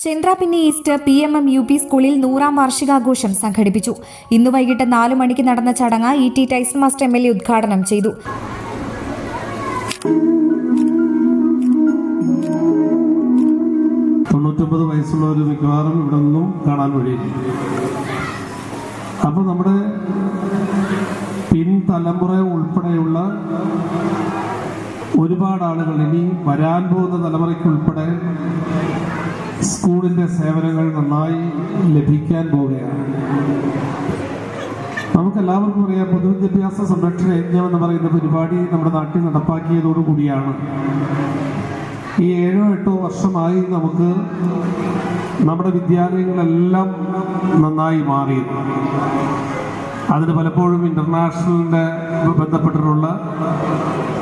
Chenthrappinni east P M M U P സ്കൂളിൽ നൂറാം വാർഷികാഘോഷം സംഘടിപ്പിച്ചു. ഇന്ന് വൈകിട്ട് നാലു മണിക്ക് നടന്ന ചടങ്ങ് E T Tyson master M L A ഉദ്ഘാടനം ചെയ്തു. തൊണ്ണൂറ്റൊമ്പത് വയസ്സുള്ളവർ മിക്കവാറും ഇവിടെ നിന്നും കാണാൻ വഴിയില്ല അപ്പോൾ നമ്മുടെ പിൻതലമുറ ഉൾപ്പെടെയുള്ള ഒരുപാട് ആളുകൾ ഇനി വരാൻ പോകുന്ന തലമുറയ്ക്ക് ഉൾപ്പെടെ സ്കൂളിന്റെ സേവനങ്ങൾ നന്നായി ലഭിക്കാൻ പോവുകയാണ്. നമുക്കെല്ലാവർക്കും അറിയാം പൊതുവിദ്യാഭ്യാസ സംരക്ഷണ യജ്ഞം എന്ന് പറയുന്ന പരിപാടി നമ്മുടെ നാട്ടിൽ നടപ്പാക്കിയതോടുകൂടിയാണ് ഈ ഏഴോ എട്ടോ വർഷമായി നമുക്ക് നമ്മുടെ വിദ്യാലയങ്ങളെല്ലാം നന്നായി മാറി. അതിന് പലപ്പോഴും ഇന്റർനാഷണലിന്റെ ബന്ധപ്പെട്ടിട്ടുള്ള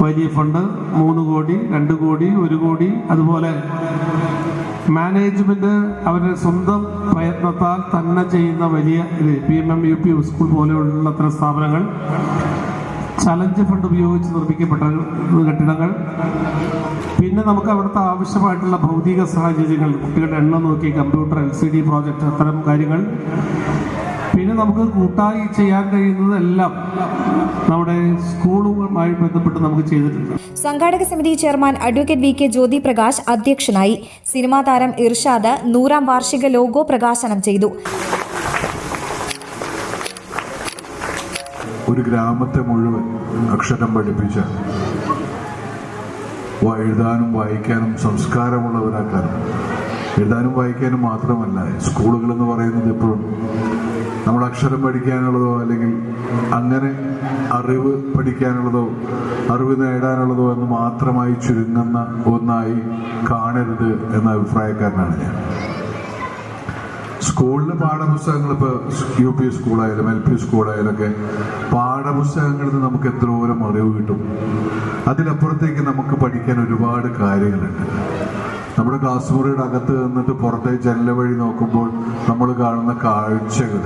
വലിയ ഫണ്ട് മൂന്ന് കോടി രണ്ട് കോടി ഒരു കോടി അതുപോലെ മാനേജ്മെന്റ് അവരുടെ സ്വന്തം പ്രയത്നത്താൽ തന്നെ ചെയ്യുന്ന വലിയ ഇത്. P M M U P school പോലെയുള്ള അത്തരം സ്ഥാപനങ്ങൾ. ചലഞ്ച് ഫണ്ട് ഉപയോഗിച്ച് നിർമ്മിക്കപ്പെട്ട കെട്ടിടങ്ങൾ. പിന്നെ നമുക്ക് അവിടുത്തെ ആവശ്യമായിട്ടുള്ള ഭൗതിക സാഹചര്യങ്ങൾ. കുട്ടികളുടെ എണ്ണം നോക്കി computer L C D project അത്തരം കാര്യങ്ങൾ. പിന്നെ നമുക്ക് കൂട്ടായി ചെയ്യാൻ കഴിയുന്നതെല്ലാം നമ്മുടെ സ്കൂളുമായി ബന്ധപ്പെട്ട് നമുക്ക് ചെയ്തിട്ടുണ്ട്. സംഘാടക സമിതി chairman advocate V K Jyothi Prakash അധ്യക്ഷനായി സിനിമാ താരം ഇർഷാദ് നൂറാം വാർഷിക ലോഗോ പ്രകാശനം ചെയ്തു. ഒരു ഗ്രാമത്തെ മുഴുവൻ അക്ഷരം പഠിപ്പിച്ച എഴുതാനും വായിക്കാനും സംസ്കാരമുള്ളവരാക്കാനും എഴുതാനും വായിക്കാനും മാത്രമല്ല സ്കൂളുകൾ എന്ന് പറയുന്നത് എപ്പോഴും നമ്മൾ അക്ഷരം പഠിക്കാനുള്ളതോ അല്ലെങ്കിൽ അങ്ങനെ അറിവ് പഠിക്കാനുള്ളതോ അറിവ് നേടാനുള്ളതോ എന്ന് മാത്രമായി ചുരുങ്ങുന്ന ഒന്നായി കാണരുത് എന്ന അഭിപ്രായക്കാരനാണ് ഞാൻ. സ്കൂളിലെ പാഠപുസ്തകങ്ങൾ ഇപ്പോൾ യു പി സ്കൂളായാലും എൽ പി സ്കൂളായാലും ഒക്കെ പാഠപുസ്തകങ്ങളിൽ നിന്ന് നമുക്ക് എത്രയോരം അറിവ് കിട്ടും. അതിലപ്പുറത്തേക്ക് നമുക്ക് പഠിക്കാൻ ഒരുപാട് കാര്യങ്ങളുണ്ട്. നമ്മുടെ ക്ലാസ് മുറിയുടെ അകത്ത് നിന്നിട്ട് പുറത്തെ ജനല വഴി നോക്കുമ്പോൾ നമ്മൾ കാണുന്ന കാഴ്ചകൾ.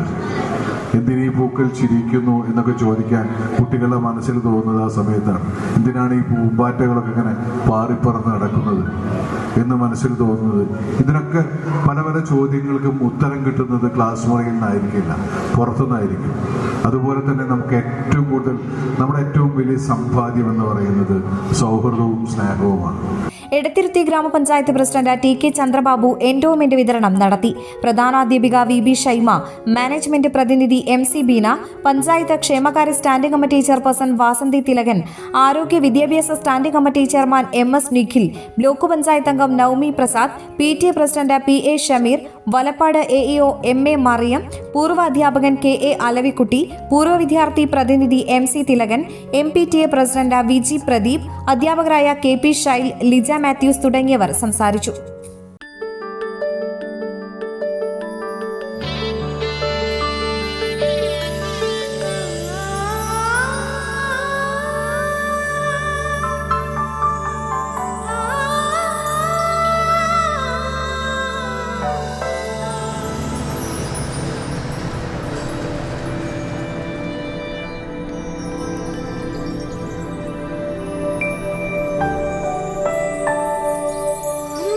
എന്തിനീ പൂക്കൾ ചിരിക്കുന്നു എന്നൊക്കെ ചോദിക്കാൻ കുട്ടികളുടെ മനസ്സിൽ തോന്നുന്നത് ആ സമയത്താണ്. എന്തിനാണ് ഈ പൂമ്പാറ്റകളൊക്കെ ഇങ്ങനെ പാറിപ്പറന്ന് നടക്കുന്നത് എന്ന് മനസ്സിൽ തോന്നുന്നത്? ഇതിനൊക്കെ പല പല ചോദ്യങ്ങൾക്കും ഉത്തരം കിട്ടുന്നത് ക്ലാസ് മുറിയിൽ നിന്നായിരിക്കില്ല പുറത്തുനിന്നായിരിക്കും. അതുപോലെ തന്നെ നമുക്ക് ഏറ്റവും കൂടുതൽ നമ്മുടെ ഏറ്റവും വലിയ സമ്പാദ്യം എന്ന് പറയുന്നത് സൗഹൃദവും സ്നേഹവുമാണ്. എടത്തിരുത്തി ഗ്രാമപഞ്ചായത്ത് president T K Chandrababu endowment വിതരണം നടത്തി. പ്രധാനാധ്യാപിക വി ബി ഷൈമ മാനേജ്മെന്റ് പ്രതിനിധി എം സി ബീന പഞ്ചായത്ത് ക്ഷേമകാര്യ standing committee chairperson Vasanthi Thilakan ആരോഗ്യ വിദ്യാഭ്യാസ standing committee chairman M S Nikhil block panchayat അംഗം Naumi Prasad P T A president P A Shameer Valappad A E O M A Mariyam പൂർവ അധ്യാപകൻ K A Alavikutty പൂർവ വിദ്യാർത്ഥി പ്രതിനിധി M C Thilakan M P T A president V G Pradeep അധ്യാപകരായ K P Shail Lija Mathews തുടങ്ങിയവർ സംസാരിച്ചു